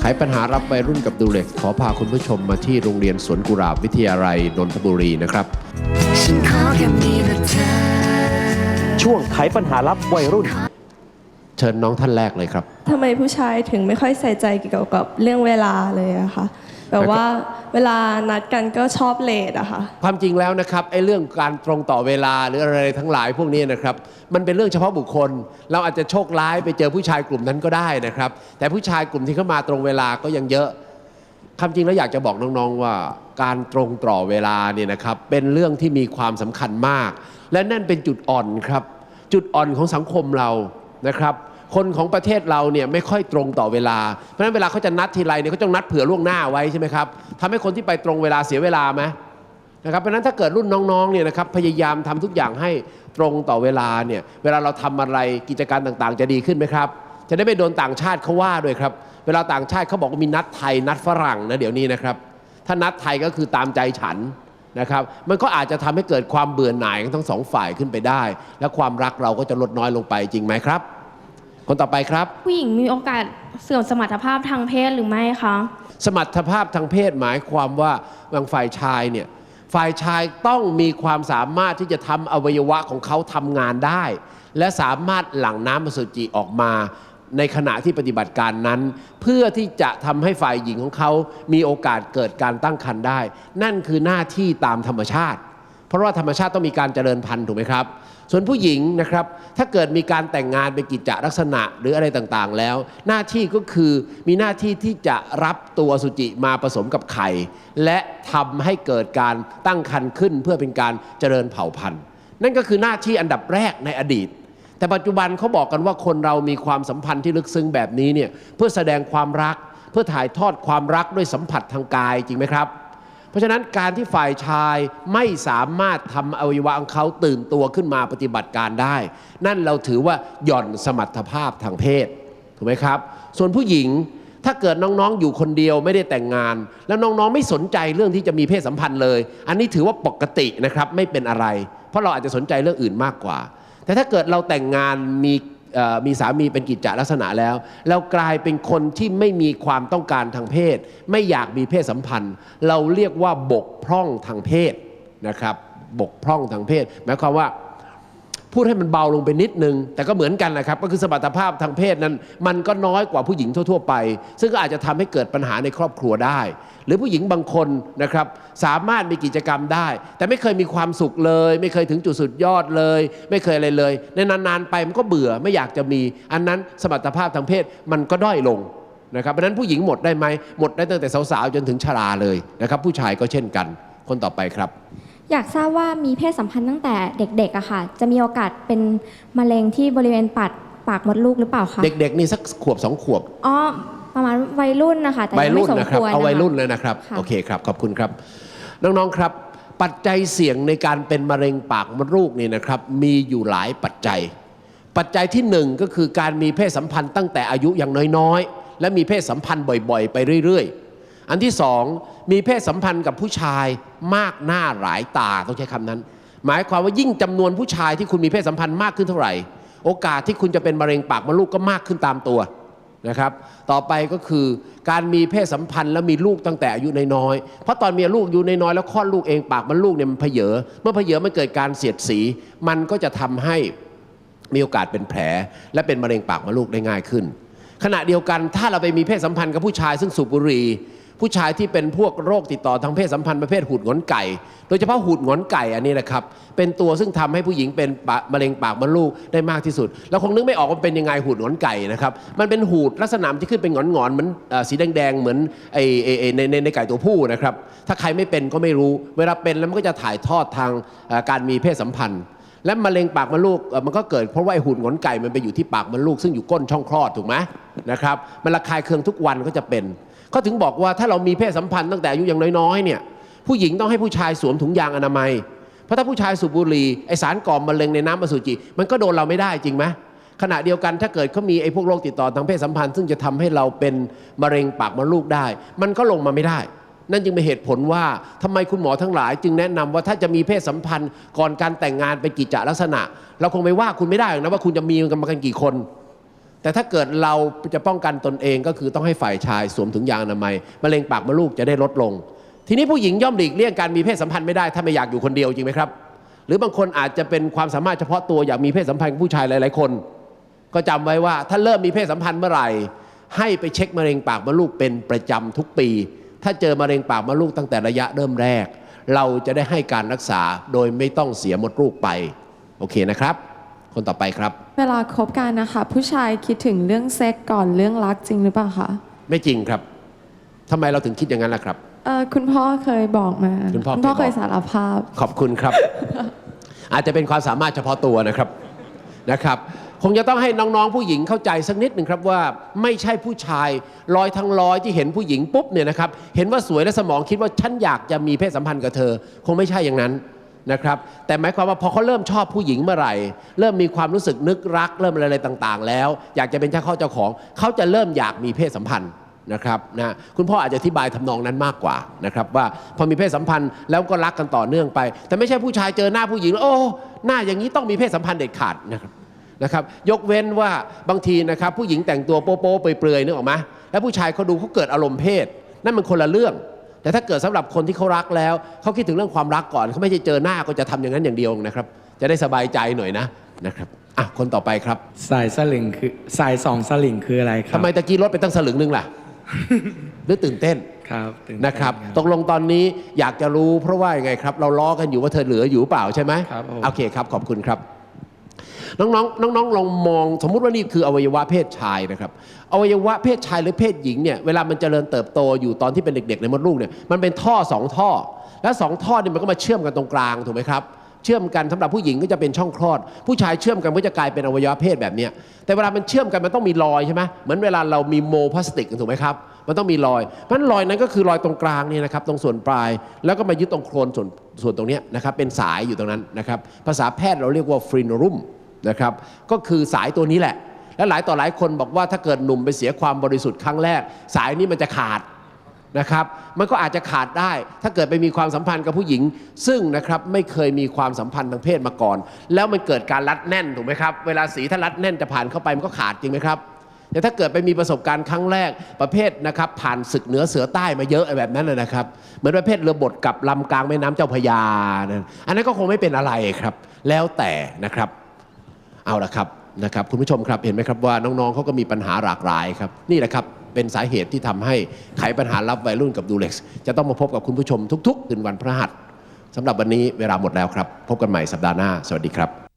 ไขปัญหารับวัยรุ่นกับดูเล็ก ขอพาคุณผู้ชมมาที่โรงเรียนสวนกุหลาบวิทยาลัยนนทบุรีนะครับฉันขอแค่มีแต่เธอช่วงไขปัญหาลับวัยรุ่น เชิญน้องท่านแรกเลยครับ ทำไมผู้ชายถึงไม่ค่อยใส่ใจเกี่ยวกับเรื่องเวลาเลยอะคะ แบบว่าเวลานัดกันก็ชอบเลทอะค่ะ ความจริงแล้วนะครับไอ้เรื่องการตรงต่อเวลาหรืออะไรทั้งหลายพวกนี้นะครับ มันเป็นเรื่องเฉพาะบุคคล เราอาจจะโชคร้ายไปเจอผู้ชายกลุ่มนั้นก็ได้นะครับ แต่ผู้ชายกลุ่มที่เข้ามาตรงเวลาก็ยังเยอะความจริงแล้วอยากจะบอกน้องๆว่า การตรงต่อเวลาเนี่ยนะครับ เป็นเรื่องที่มีความสำคัญมาก และนั่นเป็นจุดอ่อนครับ จุดอ่อนของสังคมเรานะครับ คนของประเทศเราเนี่ยไม่ค่อยตรงต่อเวลา เพราะฉะนั้นเวลาเขาจะนัดทีไรเนี่ยเขาต้องนัดเผื่อล่วงหน้าไว้ใช่ไหมครับทำให้คนที่ไปตรงเวลาเสียเวลาไหมนะครับเพราะฉะนั้นถ้าเกิดรุ่นน้องๆเนี่ยนะครับพยายามทำทุกอย่างให้ตรงต่อเวลาเนี่ยเวลาเราทำอะไรกิจการต่างๆ จะดีขึ้นไหมครับ จะได้ไม่โดนต่างชาติเขาว่าด้วยครับ เวลาต่างชาติเขาบอกว่ามีนัดไทยนัดฝรั่งนะเดี๋ยวนี้นะครับ ถ้านัดไทยก็คือตามใจฉันนะครับมันก็อาจจะทำให้เกิดความเบื่อหน่ายของทั้งสองฝ่ายขึ้นไปได้ และความรักเราก็จะลดน้อยลงไปจริงไหมครับ คนต่อไปครับ ผู้หญิงมีโอกาสเสื่อมสมรรถภาพทางเพศหรือไม่คะ สมรรถภาพทางเพศหมายความว่าบางฝ่ายชายเนี่ยฝ่ายชายต้องมีความสามารถที่จะทำอวัยวะของเขาทำงานได้ และสามารถหลั่งน้ำอสุจิออกมา ในขณะที่ปฏิบัติการนั้น เพื่อที่จะทำให้ฝ่ายหญิงของเขามีโอกาสเกิดการตั้งครรภ์ได้ นั่นคือหน้าที่ตามธรรมชาติ เพราะว่าธรรมชาติต้องมีการเจริญพันธุ์ถูกไหมครับ ส่วนผู้หญิงนะครับ ถ้าเกิดมีการแต่งงานเป็นกิจจลักษณะหรืออะไรต่างๆ แล้ว หน้าที่ก็คือมีหน้าที่ที่จะรับตัวสุจิมาผสมกับไข่ และทำให้เกิดการตั้งครรภ์ขึ้นเพื่อเป็นการเจริญเผ่าพันธุ์ นั่นก็คือหน้าที่อันดับแรกในอดีต แต่ปัจจุบันเขาบอกกันว่าคนเรามีความสัมพันธ์ที่ลึกซึ้งแบบนี้เนี่ยเพื่อแสดงความรัก เพื่อถ่ายทอดความรักด้วยสัมผัสทางกายจริงไหมครับ เพราะฉะนั้นการที่ฝ่ายชายไม่สามารถทำอวัยวะของเขาตื่นตัวขึ้นมาปฏิบัติการได้ นั่นเราถือว่าหย่อนสมรรถภาพทางเพศถูกไหมครับ ส่วนผู้หญิงถ้าเกิดน้องๆ อยู่คนเดียวไม่ได้แต่งงาน แล้วน้องๆ ไม่สนใจเรื่องที่จะมีเพศสัมพันธ์เลย อันนี้ถือว่าปกตินะครับไม่เป็นอะไร เพราะเราอาจจะสนใจเรื่องอื่นมากกว่า แต่ถ้าเกิดเราแต่งงานมี มีสามีเป็นกิจจลักษณะแล้ว เรากลายเป็นคนที่ไม่มีความต้องการทางเพศ ไม่อยากมีเพศสัมพันธ์ เราเรียกว่าบกพร่องทางเพศนะครับ บกพร่องทางเพศ หมายความว่า พูดให้มันเบาลงไปนิดนึง แต่ก็เหมือนกันนะครับ ก็คือสมรรถภาพทางเพศนั้น มันก็น้อยกว่าผู้หญิงทั่ว ๆ ไป ซึ่งก็อาจจะทำให้เกิดปัญหาในครอบครัวได้ หรือผู้หญิงบางคนนะครับสามารถมีกิจกรรมได้ แต่ไม่เคยมีความสุขเลย ไม่เคยถึงจุดสุดยอดเลย ไม่เคยอะไรเลย ในนานๆไปมันก็เบื่อไม่อยากจะมี อันนั้นสมรรถภาพทางเพศมันก็ด้อยลงนะครับเพราะนั้นผู้หญิงหมดได้ไหมหมดได้ตั้งแต่สาวๆจนถึงชราเลยนะครับผู้ชายก็เช่นกัน คนต่อไปครับ อยากทราบว่ามีเพศสัมพันธ์ตั้งแต่เด็กๆอะค่ะ จะมีโอกาสเป็นมะเร็งที่บริเวณปัดปากมดลูกหรือเปล่าคะเด็กๆนี่สักขวบสองขวบอ๋อประมาณวัยรุ่นนะคะแต่วัยยังรุ่ไม่นสมนะคครับวรเอาวัยรุ่นนะคะเลยนะครับ ค่ะ โอเคครับ ขอบคุณครับ น้องๆครับ ปัจจัยเสี่ยงในการเป็นมะเร็งปากมดลูกนี่นะครับ มีอยู่หลายปัจจัย ปัจจัยที่หนึ่งก็คือการมีเพศสัมพันธ์ตั้งแต่อายุอย่างน้อยๆ และมีเพศสัมพันธ์บ่อยๆ ไปเรื่อยๆ อันที่สองมีเพศสัมพันธ์กับผู้ชายมากหน้าหลายตาต้องใช้คำนั้น หมายความว่ายิ่งจำนวนผู้ชายที่คุณมีเพศสัมพันธ์มากขึ้นเท่าไหร่ โอกาสที่คุณจะเป็นมะเร็งปากมดลูกก็มากขึ้นตามตัวนะครับ ต่อไปก็คือการมีเพศสัมพันธ์แล้วมีลูกตั้งแต่อายุน้อยๆเพราะตอนมีลูกอยู่น้อยๆแล้วคลอดลูกเองปากมันลูกเนี่ยมันเพเยอเมื่อเพเยอมันเกิดการเสียดสี มันก็จะทำให้มีโอกาสเป็นแผล และเป็นมะเร็งปากมดลูกได้ง่ายขึ้น ขณะเดียวกันถ้าเราไปมีเพศสัมพันธ์กับผู้ชายซึ่งสูบบุหรี่ ผู้ชายที่เป็นพวกโรคติดต่อทางเพศสัมพันธ์ประเภทหูดงอนไก่ โดยเฉพาะหูดงอนไก่อันนี้นะครับ เป็นตัวซึ่งทำให้ผู้หญิงเป็นปมะเร็งปากมดลูกได้มากที่สุด เราคงนึกไม่ออกว่าเป็นยังไงหูดงอนไก่นะครับ มันเป็นหูดลักษณะที่ขึ้นเป็นงอนงอนๆเหมือนสีแดงๆเหมือนไอในในในไก่ตัวผู้นะครับ ถ้าใครไม่เป็นก็ไม่รู้ เวลาเป็นแล้วมันก็จะถ่ายทอดทางการมีเพศสัมพันธ์และมะเร็งปากมดลูกมันก็เกิดเพราะว่าหุ่นงอนไก่มันไปอยู่ที่ปากมดลูก ซึ่งอยู่ก้นช่องคลอดถูกไหมนะครับมันระคายเคืองทุกวันก็จะเป็น เขาถึงบอกว่าถ้าเรามีเพศสัมพันธ์ตั้งแต่อายุยังน้อยๆเนี่ยผู้หญิงต้องให้ผู้ชายสวมถุงยางอนามัย เพราะถ้าผู้ชายสูบบุหรี่ไอสารก่อมะเร็งในน้ำอสุจิ มันก็โดนเราไม่ได้จริงไหมขณะเดียวกันถ้าเกิดเขามีไอ้พวกโรคติดต่อทางเพศสัมพันธ์ ซึ่งจะทำให้เราเป็นมะเร็งปากมดลูกได้ มันก็ลงมาไม่ได้ นั่นจึงเป็นเหตุผลว่าทำไมคุณหมอทั้งหลาย จึงแนะนำว่าถ้าจะมีเพศสัมพันธ์ก่อนการแต่งงานเป็นกิจจลักษณะ เราคงไม่ว่าคุณไม่ได้หรอกนะว่าคุณจะมีกันมากันกี่คน แต่ถ้าเกิดเราจะป้องกันตนเองก็คือต้องให้ฝ่ายชายสวมถุงยางอนามัยมะเร็งปากมดลูกจะได้ลดลง ทีนี้ผู้หญิงย่อมหลีกเลี่ยงการมีเพศสัมพันธ์ไม่ได้ถ้าไม่อยากอยู่คนเดียวจริงไหมครับ หรือบางคนอาจจะเป็นความสามารถเฉพาะตัวอยากมีเพศสัมพันธ์กับผู้ชายหลาย ๆ คน ก็จำไว้ว่าถ้าเริ่มมีเพศสัมพันธ์เมื่อไหร่ ให้ไปเช็คมะเร็งปากมดลูกเป็นประจำทุกปี ถ้าเจอมะเร็งปากมดลูกตั้งแต่ระยะเริ่มแรก เราจะได้ให้การรักษาโดยไม่ต้องเสียมดลูกไปโอเคนะครับ คนต่อไปครับ เวลาคบกันนะคะ ผู้ชายคิดถึงเรื่องเซ็กก่อนเรื่องรักจริงหรือเปล่าคะไม่จริงครับทำไมเราถึงคิดอย่างนั้นล่ะครับ เอ่อคุณพ่อเคยบอกมาคุณพ่อพ่อเคเคยยบอกสารภาพ ขอบคุณครับ อาจจะเป็นความสามารถเฉพาะตัวนะครับนะครับ คงจะต้องให้น้องๆผู้หญิงเข้าใจสักนิดหนึ่งครับว่าไม่ใช่ผู้ชายร้อยทั้งร้อยที่เห็นผู้หญิงปุ๊บเนี่ยนะครับ เห็นว่าสวยและสมองคิดว่าฉันอยากจะมีเพศสัมพันธ์กับเธอ คงไม่ใช่อย่างนั้น นะครับ แต่หมายความว่าพอเขาเริ่มชอบผู้หญิงเมื่อไหร่ เริ่มมีความรู้สึกนึกรัก เริ่มอะไรต่างๆ แล้ว อยากจะเป็นเจ้าเข้าเจ้าของเขาจะเริ่มอยากมีเพศสัมพันธ์นะครับนะคุณพ่ออาจจะอธิบายทำนองนั้นมากกว่านะครับว่าพอมีเพศสัมพันธ์แล้วก็รักกันต่อเนื่องไป แต่ไม่ใช่ผู้ชายเจอหน้าผู้หญิงแล้วโอ้หน้าอย่างนี้ต้องมีเพศสัมพันธ์เด็ดขาดนะครับนะครับยกเว้นว่าบางทีนะครับผู้หญิงแต่งตัวโป๊ะๆเปลือยๆนึกออกไหมแล้วผู้ชายเขาดูเขาเกิดอารมณ์เพศ นั่นมันคนละเรื่อง แต่ถ้าเกิดสำหรับคนที่เขารักแล้วเขาคิดถึงเรื่องความรักก่อนเขาไม่ใช่เจอหน้าก็จะทำอย่างนั้นอย่างเดียวนะครับ จะได้สบายใจหน่อยนะนะครับอะคนต่อไปครับ สายสลิงคือสายสองสลิงคืออะไรครัทำไมตะกี้รถไปตั้งสลึงหนึงล่ะหรือตื่นเต้นครับตื่เต้นะครับตกลงตอนนี้อยากจะรู้เพราะว่ายังไงครับ เราล้อกันอยู่ว่าเธอเหลืออยู่เปล่าใช่ไหมครับผมโอเคครับขอบคุณครับ น้องๆน้องๆลองมองสมมุติว่านี่คืออวัยวะเพศชายนะครับอวัยวะเพศชายหรือเพศหญิงเนี่ยเวลามันเจริญเติบโตอยู่ตอนที่เป็นเด็กๆในมดลูกเนี่ยมันเป็นท่อสองท่อ และสองท่อเนี่ยมันก็มาเชื่อมกันตรงกลางถูกไหมครับเชื่อมกันสำหรับผู้หญิงก็จะเป็นช่องคลอด ผู้ชายเชื่อมกันก็จะกลายเป็นอวัยวะเพศแบบเนี้ยแต่เวลามันเชื่อมกันมันต้องมีรอยใช่ไหมเหมือนเวลาเรามีโมพลาสติกถูกไหมครับ มันต้องมีรอยเพราะฉะนั้นรอยนั้นก็คือรอยตรงกลางนี่นะครับตรงส่วนปลาย แล้วก็มายึดตรงโครนส่วนส่วนตรงนี้นะครับเป็นสายอยู่ตรงนั้นนะครับภาษาแพทย์เราเรียกว่าฟรีนรุมนะครับก็คือสายตัวนี้แหละ และหลายต่อหลายคนบอกว่าถ้าเกิดหนุ่มไปเสียความบริสุทธิ์ครั้งแรก สายนี้มันจะขาดนะครับมันก็อาจจะขาดได้ ถ้าเกิดไปมีความสัมพันธ์กับผู้หญิง ซึ่งนะครับไม่เคยมีความสัมพันธ์ทางเพศมาก่อน แล้วมันเกิดการรัดแน่นถูกไหมครับเวลาสีถ้ารัดแน่นจะผ่านเข้าไปมันก็ขาดจริงไหมครับ แต่ถ้าเกิดไปมีประสบการณ์ครั้งแรกประเภทนะครับผ่านศึกเหนือเสือใต้มาเยอะแบบนั้นนะนะครับ เหมือนประเภทเรือบดกับลำกลางแม่น้ำเจ้าพยานะอันนั้นก็คงไม่เป็นอะไรครับ แล้วแต่นะครับเอาละครับนะครับคุณผู้ชมครับเห็นไหมครับว่าน้องๆเขาก็มีปัญหาหลากหลายครับนี่แหละครับเป็นสาเหตุที่ทำให้ไขปัญหารับวัยรุ่นกับดูเล็กซ์จะต้องมาพบกับคุณผู้ชมทุกๆคืนวันพฤหัสสำหรับวันนี้เวลาหมดแล้วครับ พบกันใหม่สัปดาห์หน้า สวัสดีครับ